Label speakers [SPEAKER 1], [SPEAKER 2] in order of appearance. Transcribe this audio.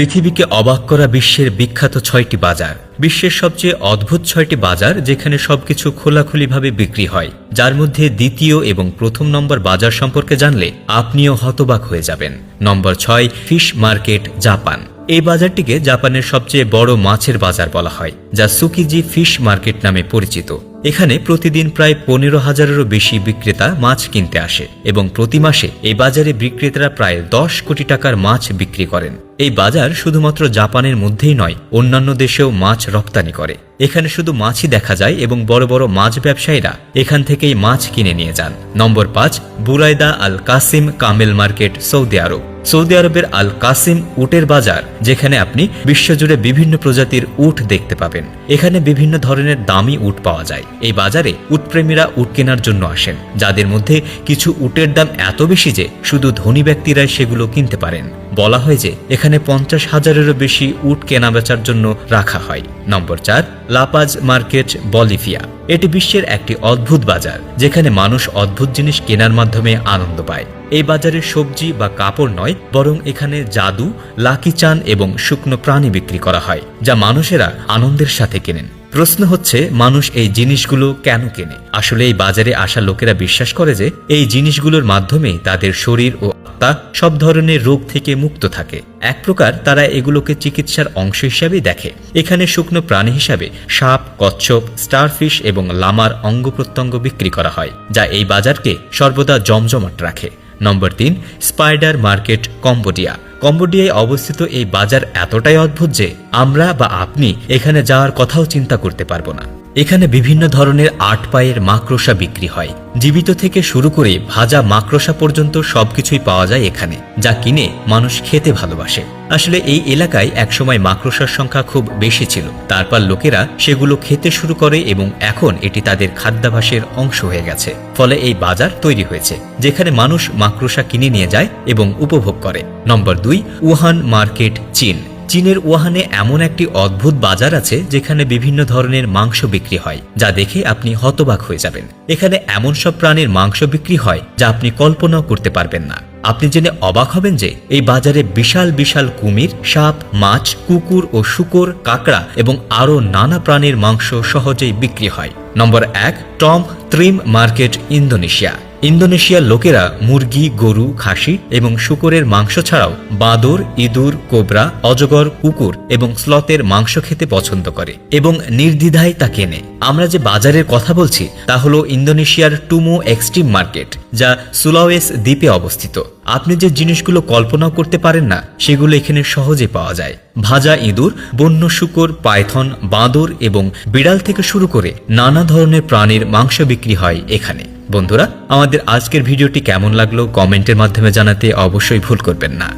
[SPEAKER 1] পৃথিবীকে অবাক করা বিশ্বের বিখ্যাত ছয়টি বাজার। বিশ্বের সবচেয়ে অদ্ভুত ছয়টি বাজার যেখানে সবকিছু খোলাখুলিভাবে বিক্রি হয়। যার মধ্যে দ্বিতীয় এবং প্রথম নম্বর বাজার সম্পর্কে জানলে আপনিও হতবাক হয়ে যাবেন। নম্বর ছয়, ফিশ মার্কেট, জাপান। এই বাজারটিকে জাপানের সবচেয়ে বড় মাছের বাজার বলা হয়, যা সুকিজি ফিশ মার্কেট নামে পরিচিত। এখানে প্রতিদিন প্রায় পনেরো হাজারেরও বেশি বিক্রেতা মাছ কিনতে আসে এবং প্রতি মাসে এই বাজারে বিক্রেতারা প্রায় দশ কোটি টাকার মাছ বিক্রি করেন। এই বাজার শুধুমাত্র জাপানের মধ্যেই নয়, অন্যান্য দেশেও মাছ রপ্তানি করে। এখানে শুধু মাছই দেখা যায় এবং বড় বড় মাছ ব্যবসায়ীরা এখান থেকেই মাছ কিনে নিয়ে যান। নম্বর পাঁচ, Buraidah Al Qassim Kamel market, Saudi Arabia. Saudi আরবের আল কাসিম উটের বাজার, যেখানে আপনি বিশ্বজুড়ে বিভিন্ন প্রজাতির উট দেখতে পাবেন। এখানে বিভিন্ন ধরনের দামি উট পাওয়া যায়। এই বাজারে উটপ্রেমীরা উট কেনার জন্য আসেন, যাদের মধ্যে কিছু উটের দাম এত বেশি যে শুধু ধনী ব্যক্তিরাই সেগুলো কিনতে পারেন। বলা হয় যে এখানে পঞ্চাশ হাজারেরও বেশি উট কেনা বেচার জন্য রাখা হয়। নম্বর চার, লাপাজ মার্কেট বলিভিয়া। এটি বিশ্বের একটি অদ্ভুত বাজার, যেখানে মানুষ অদ্ভুত জিনিস কেনার মাধ্যমে আনন্দ পায়। এই বাজারে সবজি বা কাপড় নয়, বরং এখানে জাদু, লাকি চান এবং শুকনো প্রাণী বিক্রি করা হয়, যা মানুষেরা আনন্দের সাথে কেনেন। প্রশ্ন হচ্ছে, মানুষ এই জিনিসগুলো কেন কেনে? আসলে এই বাজারে আসা লোকেরা বিশ্বাস করে যে, এই জিনিসগুলোর মাধ্যমে তাদের শরীর ও আত্মা সব ধরনের রোগ থেকে মুক্ত থাকে। এক প্রকার তারা এগুলোকে চিকিৎসার অংশ হিসাবেই দেখে। এখানে শুকনো প্রাণী হিসাবে সাপ, কচ্ছপ, স্টারফিশ এবং লামার অঙ্গ প্রত্যঙ্গ বিক্রি করা হয়, যা এই বাজারকে সর্বদা জমজমাট রাখে। নম্বর তিন স্পাইডার মার্কেট কম্বোডিয়া কম্বোডিয়ায় অবস্থিত এই বাজার এতটাই অদ্ভুত যে আমরা বা আপনি এখানে যাওয়ার কথাও চিন্তা করতে পারব না। এখানে বিভিন্ন ধরনের আট পায়ের মাকড়সা বিক্রি হয়। জীবিত থেকে শুরু করে ভাজা মাকড়সা পর্যন্ত সবকিছুই পাওয়া যায় এখানে, যা কিনে মানুষ খেতে ভালোবাসে। আসলে এই এলাকায় একসময় মাকড়সার সংখ্যা খুব বেশি ছিল। তারপর লোকেরা সেগুলো খেতে শুরু করে এবং এখন এটি তাদের খাদ্যাভাসের অংশ হয়ে গেছে। ফলে এই বাজার তৈরি হয়েছে, যেখানে মানুষ মাকড়সা কিনে নিয়ে যায় এবং উপভোগ করে। নম্বর দুই, উহান মার্কেট চীন। চীনের ওয়াহানে এমন একটি অদ্ভুত বাজার আছে যেখানে বিভিন্ন ধরনের মাংস বিক্রি হয়, যা দেখে আপনি হতবাক হয়ে যাবেন। এখানে এমন সব প্রাণীর মাংস বিক্রি হয়, যা আপনি কল্পনাও করতে পারবেন না। আপনি জেনে অবাক হবেন যে এই বাজারে বিশাল বিশাল কুমির, সাপ, মাছ, কুকুর ও শুকর, কাকড়া এবং আরও নানা প্রাণীর মাংস সহজেই বিক্রি হয়। নম্বর এক, টম ত্রিম মার্কেট, ইন্দোনেশিয়া। ইন্দোনেশিয়ার লোকেরা মুরগি, গরু, খাসি এবং শুকরের মাংস ছাড়াও বাঁদর, ইঁদুর, কোবরা, অজগর, কুকুর এবং স্লতের মাংস খেতে পছন্দ করে এবং নির্দ্বিধায় তা কেনে। আমরা যে বাজারের কথা বলছি তা হল ইন্দোনেশিয়ার টুমো এক্সট্রিম মার্কেট, যা সুলাওয়েস দ্বীপে অবস্থিত। আপনি যে জিনিসগুলো কল্পনাও করতে পারেন না, সেগুলো এখানে সহজে পাওয়া যায়। ভাজা ইঁদুর, বন্য শুকর পাইথন বাঁদর এবং বিড়াল থেকে শুরু করে নানা ধরনের প্রাণীর মাংস বিক্রি হয় এখানে। বন্ধুরা আমাদের আজকের ভিডিওটি কেমন লাগল কমেন্টের মাধ্যমে জানাতে অবশ্যই ভুল করবেন না।